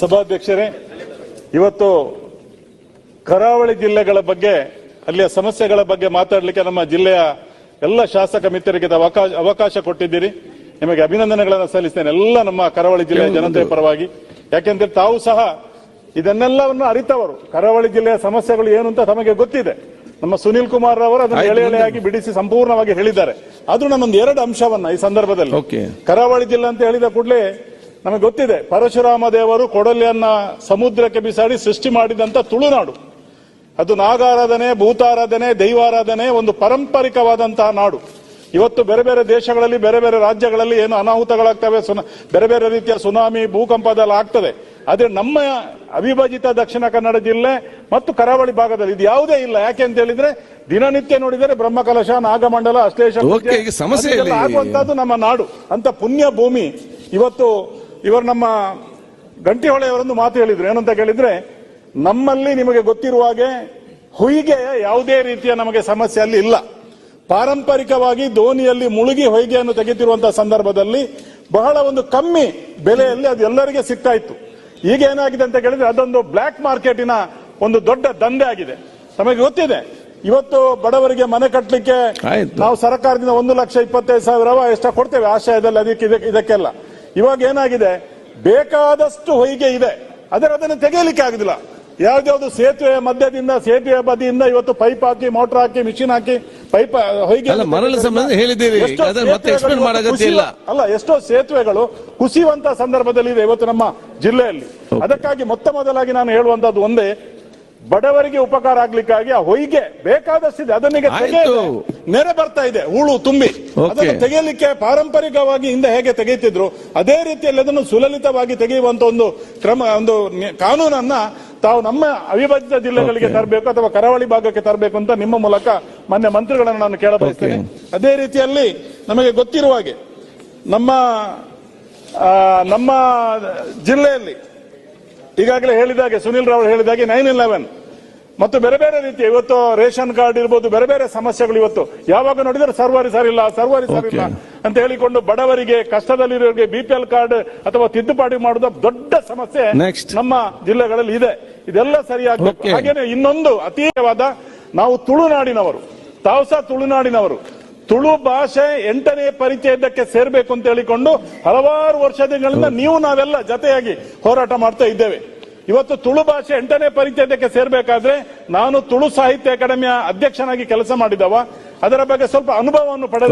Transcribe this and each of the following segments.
ಸಭಾಧ್ಯಕ್ಷರೇ ಇವತ್ತು ಕರಾವಳಿ ಜಿಲ್ಲೆಗಳ ಬಗ್ಗೆ ಅಲ್ಲಿಯ ಸಮಸ್ಯೆಗಳ ಬಗ್ಗೆ ಮಾತಾಡಲಿಕ್ಕೆ ನಮ್ಮ ಜಿಲ್ಲೆಯ ಎಲ್ಲ ಶಾಸಕ ಮಿತ್ರರಿಗೆ ಅವಕಾಶ ಅವಕಾಶ ಕೊಟ್ಟಿದ್ದೀರಿ. ನಿಮಗೆ ಅಭಿನಂದನೆಗಳನ್ನು ಸಲ್ಲಿಸ್ತೇನೆ ಎಲ್ಲ ನಮ್ಮ ಕರಾವಳಿ ಜಿಲ್ಲೆಯ ಜನತೆಯ ಪರವಾಗಿ. ಯಾಕೆಂದ್ರೆ ತಾವು ಸಹ ಇದನ್ನೆಲ್ಲವನ್ನು ಅರಿತವರು. ಕರಾವಳಿ ಜಿಲ್ಲೆಯ ಸಮಸ್ಯೆಗಳು ಏನು ಅಂತ ತಮಗೆ ಗೊತ್ತಿದೆ. ನಮ್ಮ ಸುನೀಲ್ ಕುಮಾರ್ ಅವರು ಅದನ್ನು ಎಳೆ ಎಳೆಯಾಗಿ ಬಿಡಿಸಿ ಸಂಪೂರ್ಣವಾಗಿ ಹೇಳಿದ್ದಾರೆ. ಆದ್ರೂ ನಾನೊಂದು ಎರಡು ಅಂಶವನ್ನ ಈ ಸಂದರ್ಭದಲ್ಲಿ. ಓಕೆ. ಕರಾವಳಿ ಜಿಲ್ಲೆ ಅಂತ ಹೇಳಿದ ಕೂಡಲೇ ನಮಗೆ ಗೊತ್ತಿದೆ ಪರಶುರಾಮ ದೇವರು ಕೊಡಲಿಯನ್ನ ಸಮುದ್ರಕ್ಕೆ ಬಿಸಾಡಿ ಸೃಷ್ಟಿ ಮಾಡಿದಂತ ತುಳುನಾಡು. ಅದು ನಾಗಾರಾಧನೆ ಭೂತಾರಾಧನೆ ದೈವಾರಾಧನೆ ಒಂದು ಪಾರಂಪರಿಕವಾದಂತಹ ನಾಡು. ಇವತ್ತು ಬೇರೆ ಬೇರೆ ದೇಶಗಳಲ್ಲಿ ಬೇರೆ ಬೇರೆ ರಾಜ್ಯಗಳಲ್ಲಿ ಏನು ಅನಾಹುತಗಳಾಗ್ತವೆ ಸುನ- ಬೇರೆ ಬೇರೆ ರೀತಿಯ ಸುನಾಮಿ ಭೂಕಂಪದೆಲ್ಲ ಆಗ್ತದೆ. ಆದ್ರೆ ನಮ್ಮ ಅವಿಭಜಿತ ದಕ್ಷಿಣ ಕನ್ನಡ ಜಿಲ್ಲೆ ಮತ್ತು ಕರಾವಳಿ ಭಾಗದಲ್ಲಿ ಇದು ಯಾವುದೇ ಇಲ್ಲ. ಯಾಕೆ ಅಂತ ಹೇಳಿದ್ರೆ ದಿನನಿತ್ಯ ನೋಡಿದರೆ ಬ್ರಹ್ಮಕಲಶ ನಾಗಮಂಡಲ ಅಶ್ಲೇಷ ಆಗುವಂತಹದ್ದು ನಮ್ಮ ನಾಡು. ಅಂತ ಪುಣ್ಯ ಭೂಮಿ ಇವತ್ತು ಇವರು ನಮ್ಮ ಗಂಟಿಹೊಳೆಯವರೊಂದು ಮಾತು ಹೇಳಿದ್ರು. ಏನಂತ ಕೇಳಿದ್ರೆ ನಮ್ಮಲ್ಲಿ ನಿಮಗೆ ಗೊತ್ತಿರುವ ಹಾಗೆ ಹೊಯ್ಗೆಯ ಯಾವುದೇ ರೀತಿಯ ನಮಗೆ ಸಮಸ್ಯೆ ಅಲ್ಲಿ ಇಲ್ಲ. ಪಾರಂಪರಿಕವಾಗಿ ದೋಣಿಯಲ್ಲಿ ಮುಳುಗಿ ಹೊಯ್ಗೆಯನ್ನು ತೆಗೆತಿರುವಂತಹ ಸಂದರ್ಭದಲ್ಲಿ ಬಹಳ ಒಂದು ಕಮ್ಮಿ ಬೆಲೆಯಲ್ಲಿ ಅದು ಎಲ್ಲರಿಗೆ ಸಿಗ್ತಾ ಇತ್ತು. ಈಗ ಏನಾಗಿದೆ ಅಂತ ಕೇಳಿದ್ರೆ ಅದೊಂದು ಬ್ಲಾಕ್ ಮಾರ್ಕೆಟಿನ ಒಂದು ದೊಡ್ಡ ದಂಧೆ ಆಗಿದೆ. ನಮಗೆ ಗೊತ್ತಿದೆ ಇವತ್ತು ಬಡವರಿಗೆ ಮನೆ ಕಟ್ಟಲಿಕ್ಕೆ ನಾವು ಸರ್ಕಾರದಿಂದ ಒಂದು ಲಕ್ಷ ಇಪ್ಪತ್ತೈದು ಸಾವಿರ ಎಷ್ಟ ಕೊಡ್ತೇವೆ. ಆಶಯದಲ್ಲಿ ಅದಕ್ಕೆ ಇದಕ್ಕೆ- ಇದಕ್ಕೆಲ್ಲ. ಇವಾಗ ಏನಾಗಿದೆ? ಬೇಕಾದಷ್ಟು ಹೊಯ್ಗೆ ಇದೆ. ಆದರೆ ಅದನ್ನು ತೆಗೆಯಲಿಕ್ಕೆ ಆಗುದಿಲ್ಲ. ಯಾವ್ದಾವ್ದು ಸೇತುವೆ ಮಧ್ಯದಿಂದ ಸೇತುವೆ ಬದಿಯಿಂದ ಇವತ್ತು ಪೈಪ್ ಹಾಕಿ ಮೋಟರ್ ಹಾಕಿ ಮಿಷಿನ್ ಹಾಕಿ ಪೈಪ್ ಹೊಯ್ಗೆ ಅಲ್ಲ, ಮರಳು ಸಂಬಂಧ ಹೇಳಿದ್ದೀರಿ. ಅಲ್ಲ ಎಷ್ಟೋ ಸೇತುವೆಗಳು ಕುಸಿಯುವಂತ ಸಂದರ್ಭದಲ್ಲಿ ಇದೆ ಇವತ್ತು ನಮ್ಮ ಜಿಲ್ಲೆಯಲ್ಲಿ. ಅದಕ್ಕಾಗಿ ಮೊತ್ತ ಮೊದಲಾಗಿ ನಾನು ಹೇಳುವಂತದ್ದು ಒಂದೇ ಬಡವರಿಗೆ ಉಪಕಾರ ಆಗ್ಲಿಕ್ಕಾಗಿ ಆ ಹೊಯ್ಗೆ ಬೇಕಾದಷ್ಟಿದೆ. ಅದನ್ನಿಗೆ ನೆರೆ ಬರ್ತಾ ಇದೆ ಹೂಳು ತುಂಬಿ. ಅದನ್ನು ತೆಗೆಯಲಿಕ್ಕೆ ಪಾರಂಪರಿಕವಾಗಿ ಹಿಂದೆ ಹೇಗೆ ತೆಗೆಯುತ್ತಿದ್ರು ಅದೇ ರೀತಿಯಲ್ಲಿ ಅದನ್ನು ಸುಲಲಿತವಾಗಿ ತೆಗೆಯುವಂತ ಒಂದು ಕ್ರಮ ಒಂದು ಕಾನೂನನ್ನ ತಾವು ನಮ್ಮ ಅವಿಭಜಿತ ಜಿಲ್ಲೆಗಳಿಗೆ ತರಬೇಕು ಅಥವಾ ಕರಾವಳಿ ಭಾಗಕ್ಕೆ ತರಬೇಕು ಅಂತ ನಿಮ್ಮ ಮೂಲಕ ಮಾನ್ಯ ಮಂತ್ರಿಗಳನ್ನು ನಾನು ಕೇಳಬಯಸ್ತೇನೆ. ಅದೇ ರೀತಿಯಲ್ಲಿ ನಮಗೆ ಗೊತ್ತಿರುವ ಹಾಗೆ ನಮ್ಮ ನಮ್ಮ ಜಿಲ್ಲೆಯಲ್ಲಿ ಈಗಾಗಲೇ ಹೇಳಿದಾಗೆ ಸುನಿಲ್ ರಾವ್ ಹೇಳಿದಾಗೆ ನೈನ್ ಇಲೆವೆನ್. ಮತ್ತು ಬೇರೆ ಬೇರೆ ರೀತಿಯ ಇವತ್ತು ರೇಷನ್ ಕಾರ್ಡ್ ಇರ್ಬೋದು ಬೇರೆ ಬೇರೆ ಸಮಸ್ಯೆಗಳು ಇವತ್ತು. ಯಾವಾಗ ನೋಡಿದ್ರೆ ಸರ್ವರಿ ಸರಿಲ್ಲ ಸರ್ವರಿ ಸರಿಲ್ಲ ಅಂತ ಹೇಳಿಕೊಂಡು ಬಡವರಿಗೆ ಕಷ್ಟದಲ್ಲಿರೋರಿಗೆ ಬಿಪಿಎಲ್ ಕಾರ್ಡ್ ಅಥವಾ ತಿದ್ದುಪಾಡಿ ಮಾಡುವ ದೊಡ್ಡ ಸಮಸ್ಯೆ. ನಮ್ಮ ಜಿಲ್ಲೆಗಳಲ್ಲಿ ಇದೆ. ಇದೆಲ್ಲ ಸರಿಯಾಗಿ. ಹಾಗೇನೆ ಇನ್ನೊಂದು ಅತೀಯವಾದ ನಾವು ತುಳುನಾಡಿನವರು ತಾವು ಸಹ ತುಳುನಾಡಿನವರು ತುಳು ಭಾಷೆ ಎಂಟನೇ ಪರಿಚಯದಕ್ಕೆ ಸೇರ್ಬೇಕು ಅಂತ ಹೇಳಿಕೊಂಡು ಹಲವಾರು ವರ್ಷಗಳಿಂದ ನೀವು ನಾವೆಲ್ಲ ಜತೆಯಾಗಿ ಹೋರಾಟ ಮಾಡ್ತಾ ಇದ್ದೇವೆ. ಇವತ್ತು ತುಳು ಭಾಷೆ ಎಂಟನೇ ಪರಿಚಯದಕ್ಕೆ ಸೇರ್ಬೇಕಾದ್ರೆ ನಾನು ತುಳು ಸಾಹಿತ್ಯ ಅಕಾಡೆಮಿಯ ಅಧ್ಯಕ್ಷನಾಗಿ ಕೆಲಸ ಮಾಡಿದವ. ಅದರ ಬಗ್ಗೆ ಸ್ವಲ್ಪ ಅನುಭವವನ್ನು ಪಡೆದ.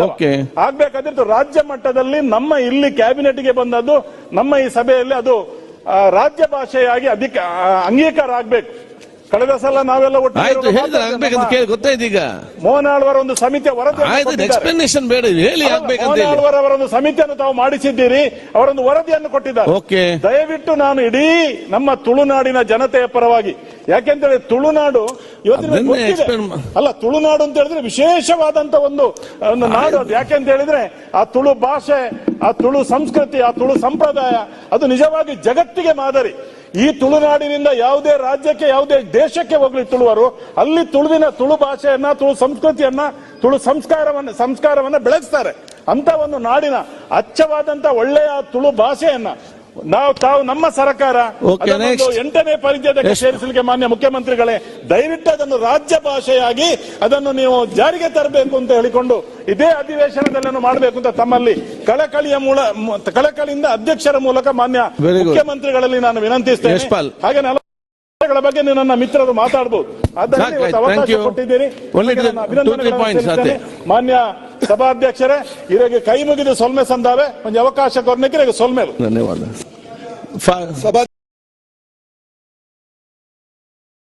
ಆಗ್ಬೇಕಾದ್ರೆ ರಾಜ್ಯ ಮಟ್ಟದಲ್ಲಿ ನಮ್ಮ ಇಲ್ಲಿ ಕ್ಯಾಬಿನೆಟ್ಗೆ ಬಂದದ್ದು ನಮ್ಮ ಈ ಸಭೆಯಲ್ಲಿ ಅದು ರಾಜ್ಯ ಭಾಷೆಯಾಗಿ ಅಧಿಕ ಅಂಗೀಕಾರ ಆಗ್ಬೇಕು. ಕಳೆದ ಸಲ ನಾವೆಲ್ಲ ಆಯ್ತು ಹೇಳಿದ್ರೆ ಆಗ್ಬೇಕಂತ ಕೇಳಿ ಗೊತ್ತಾಯ್ತು ಈಗ. ಮೋಹನ್ ಆಳ್ವರ್ ಒಂದು ಸಮಿತಿ ವರದಿ ಆಯ್ತು ಎಕ್ಸ್ಪ್ಲನೇಷನ್ ಬೇಡ ಹೇಳಿ ಆಗ್ಬೇಕಂತ ಆಳ್ವರ್ ಅವರ ಒಂದು ಸಮಿತಿಯನ್ನು ತಾವು ಮಾಡಿಸಿದ್ದೀರಿ ಅವರೊಂದು ವರದಿಯನ್ನು ಕೊಟ್ಟಿದ್ದಾರೆ. ಓಕೆ. ದಯವಿಟ್ಟು ನಾನು ಇಡೀ ನಮ್ಮ ತುಳುನಾಡಿನ ಜನತೆಯ ಪರವಾಗಿ ಯಾಕೆಂತೇಳಿ ತುಳುನಾಡು ಇವತ್ತಿನ ಅಲ್ಲ ತುಳುನಾಡು ಅಂತ ಹೇಳಿದ್ರೆ ವಿಶೇಷವಾದಂತ ಒಂದು ಒಂದು ನಾಡು ಅದು. ಯಾಕೆಂತ ಹೇಳಿದ್ರೆ ಆ ತುಳು ಭಾಷೆ ಆ ತುಳು ಸಂಸ್ಕೃತಿ ಆ ತುಳು ಸಂಪ್ರದಾಯ ಅದು ನಿಜವಾಗಿ ಜಗತ್ತಿಗೆ ಮಾದರಿ. ಈ ತುಳುನಾಡಿನಿಂದ ಯಾವುದೇ ರಾಜ್ಯಕ್ಕೆ, ಯಾವುದೇ ದೇಶಕ್ಕೆ ಹೋಗ್ಲಿ ತುಳುವರು, ಅಲ್ಲಿ ತುಳುವಿನ ತುಳು ಭಾಷೆಯನ್ನ, ತುಳು ಸಂಸ್ಕೃತಿಯನ್ನ, ತುಳು ಸಂಸ್ಕಾರವನ್ನ ಸಂಸ್ಕಾರವನ್ನ ಬೆಳೆಸ್ತಾರೆ ಅಂತ ಒಂದು ನಾಡಿನ ಅಚ್ಚವಾದಂತ ಒಳ್ಳೆಯ ತುಳು ಭಾಷೆಯನ್ನ ನಾವು ತಾವು ನಮ್ಮ ಸರ್ಕಾರ. ಎಂಟನೇ ಪರಿಚಯದಕ್ಕೆ Yes. ಸೇರಿಸಲಿಕ್ಕೆ ಮಾನ್ಯ ಮುಖ್ಯಮಂತ್ರಿಗಳೇ ದಯವಿಟ್ಟು ಅದನ್ನು ರಾಜ್ಯ ಭಾಷೆಯಾಗಿ ಅದನ್ನು ನೀವು ಜಾರಿಗೆ ತರಬೇಕು ಅಂತ ಹೇಳಿಕೊಂಡು ಇದೇ ಅಧಿವೇಶನದಲ್ಲಿ ಮಾಡಬೇಕು ಅಂತ ತಮ್ಮಲ್ಲಿ ಕಳಕಳಿಯ ಮೂಲ ಕಳಕಳಿಯಿಂದ ಅಧ್ಯಕ್ಷರ ಮೂಲಕ ಮಾನ್ಯ ಮುಖ್ಯಮಂತ್ರಿಗಳಲ್ಲಿ ನಾನು ವಿನಂತಿಸ್ತೇನೆ. ಹಾಗೆ ಬಗ್ಗೆ ನೀವು ನನ್ನ ಮಿತ್ರರು ಮಾತಾಡಬಹುದು ಆದ್ದರಿಂದ ಅವಕಾಶ ಕೊಟ್ಟಿದ್ದೀರಿ. ಮಾನ್ಯ ಸಭಾಧ್ಯಕ್ಷರೇ ಇರಗೆ ಕೈ ಮುಗಿದು ಸೊಲ್ಮೆ ಸಂದಾವೆ ಒಂದು ಅವಕಾಶ ಕೊರ್ನಕ್ಕೆ ಸೊಲ್ಮೆಲು ಧನ್ಯವಾದ. ಫ-